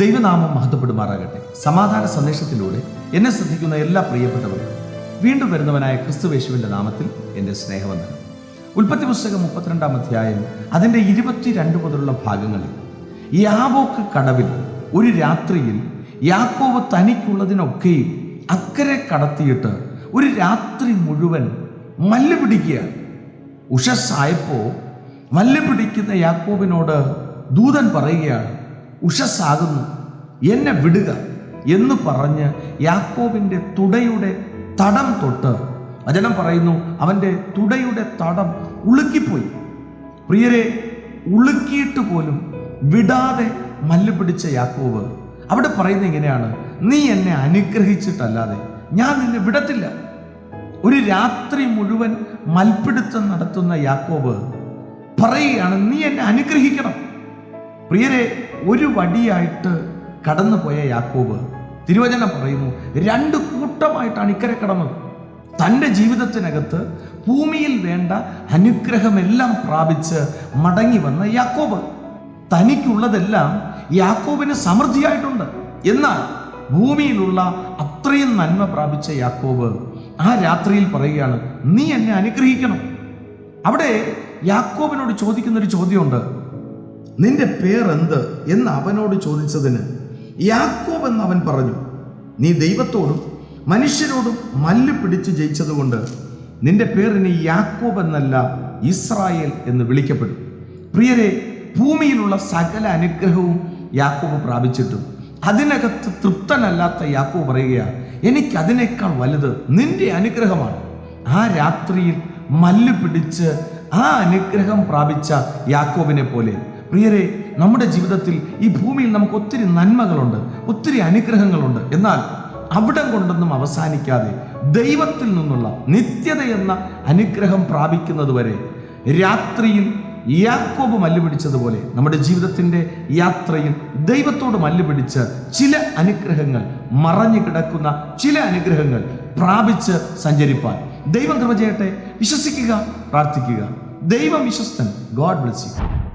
ദൈവനാമം മഹത്വപ്പെടുമാറാകട്ടെ. സമാധാന സന്ദേശത്തിലൂടെ എന്നെ ശ്രദ്ധിക്കുന്ന എല്ലാ പ്രിയപ്പെട്ടവർക്കും വീണ്ടും വരുന്നവനായ ക്രിസ്തുവേശുവിന്റെ നാമത്തിൽ എന്റെ സ്നേഹവന്ദനം. ഉൽപ്പത്തി പുസ്തകം മുപ്പത്തിരണ്ടാം അധ്യായം അതിന്റെ ഇരുപത്തിരണ്ട് മുതലുള്ള ഭാഗങ്ങളിൽ യാബോക്ക് കടവിൽ ഒരു രാത്രിയിൽ യാക്കോവ് തനിക്കുള്ളതിനൊക്കെയും അക്കരെ കടത്തിയിട്ട് ഒരു രാത്രി മുഴുവൻ മല്ല് പിടിക്കുകയാണ് ഉഷസ്സായപ്പോൾ മല്ല് പിടിക്കുന്ന യാക്കോബിനോട് ദൂതൻ പറയുകയാണ് ഉഷസ്സാകുന്നു. എന്നെ വിടുക എന്ന് പറഞ്ഞ് യാക്കോബിന്റെ തുടയുടെ തടം തൊട്ട് വചനം പറയുന്നു അവന്റെ തുടയുടെ തടം ഉളുക്കിപ്പോയി. പ്രിയരെ ഉളുക്കിയിട്ട് പോലും വിടാതെ മല്ല് പിടിച്ച യാക്കോബ് അവിടെ പറയുന്നത് എങ്ങനെയാണ് നീ എന്നെ അനുഗ്രഹിച്ചിട്ടല്ലാതെ ഞാൻ നിന്നെ വിടത്തില്ല. ഒരു രാത്രി മുഴുവൻ മൽപ്പിടുത്തം നടത്തുന്ന യാക്കോബ് പറയുകയാണ് നീ എന്നെ അനുഗ്രഹിക്കണം. പ്രിയരെ ഒരു വടിയായിട്ട് കടന്നുപോയ യാക്കോബ് തിരുവചനം പറയുന്നു രണ്ട് കൂട്ടമായിട്ടാണ് ഇക്കരെ കടന്നത്. തന്റെ ജീവിതത്തിനകത്ത് ഭൂമിയിൽ വേണ്ട അനുഗ്രഹമെല്ലാം പ്രാപിച്ച് മടങ്ങി വന്ന യാക്കോബ്. തനിക്കുള്ളതെല്ലാം യാക്കോബിന് സമൃദ്ധിയായിട്ടുണ്ട്. എന്നാൽ ഭൂമിയിലുള്ള അത്രയും നന്മ പ്രാപിച്ച യാക്കോബ് ആ രാത്രിയിൽ പറയുകയാണ് നീ എന്നെ അനുഗ്രഹിക്കണം. അവിടെ യാക്കോബിനോട് ചോദിക്കുന്ന ഒരു ചോദ്യമുണ്ട്. നിന്റെ പേരെന്ത് എന്ന് അവനോട് ചോദിച്ചതിന് യാക്കോബ് എന്ന് അവൻ പറഞ്ഞു നീ ദൈവത്തോടും മനുഷ്യരോടും മല്ല് പിടിച്ച് ജയിച്ചതുകൊണ്ട് നിന്റെ പേരിന് യാക്കോബ് എന്നല്ല ഇസ്രായേൽ എന്ന് വിളിക്കപ്പെടും. പ്രിയരെ ഭൂമിയിലുള്ള സകല അനുഗ്രഹവും യാക്കോബ് പ്രാപിച്ചിട്ടും. അതിനകത്ത് തൃപ്തനല്ലാത്ത യാക്കോബ് പറയുകയാണ് എനിക്കതിനേക്കാൾ വലുത് നിന്റെ അനുഗ്രഹമാണ്. ആ രാത്രിയിൽ മല്ല് പിടിച്ച് ആ അനുഗ്രഹം പ്രാപിച്ച യാക്കോബിനെ പോലെ പ്രിയരെ നമ്മുടെ ജീവിതത്തിൽ ഈ ഭൂമിയിൽ നമുക്ക് ഒത്തിരി നന്മകളുണ്ട് ഒത്തിരി അനുഗ്രഹങ്ങളുണ്ട്. എന്നാൽ അവിടം കൊണ്ടൊന്നും അവസാനിക്കാതെ ദൈവത്തിൽ നിന്നുള്ള നിത്യത എന്ന അനുഗ്രഹം പ്രാപിക്കുന്നതുവരെ രാത്രിയിൽ യാക്കോബ് മല്ലുപിടിച്ചതുപോലെ നമ്മുടെ ജീവിതത്തിന്റെ യാത്രയിൽ ദൈവത്തോട് മല്ലുപിടിച്ച് ചില അനുഗ്രഹങ്ങൾ മറഞ്ഞു കിടക്കുന്ന ചില അനുഗ്രഹങ്ങൾ പ്രാപിച്ച് സഞ്ചരിപ്പാൻ. ദൈവം കൃപ ചെയ്യട്ടെ. വിശ്വസിക്കുക പ്രാർത്ഥിക്കുക. ദൈവം വിശ്വസ്തൻ. God bless you.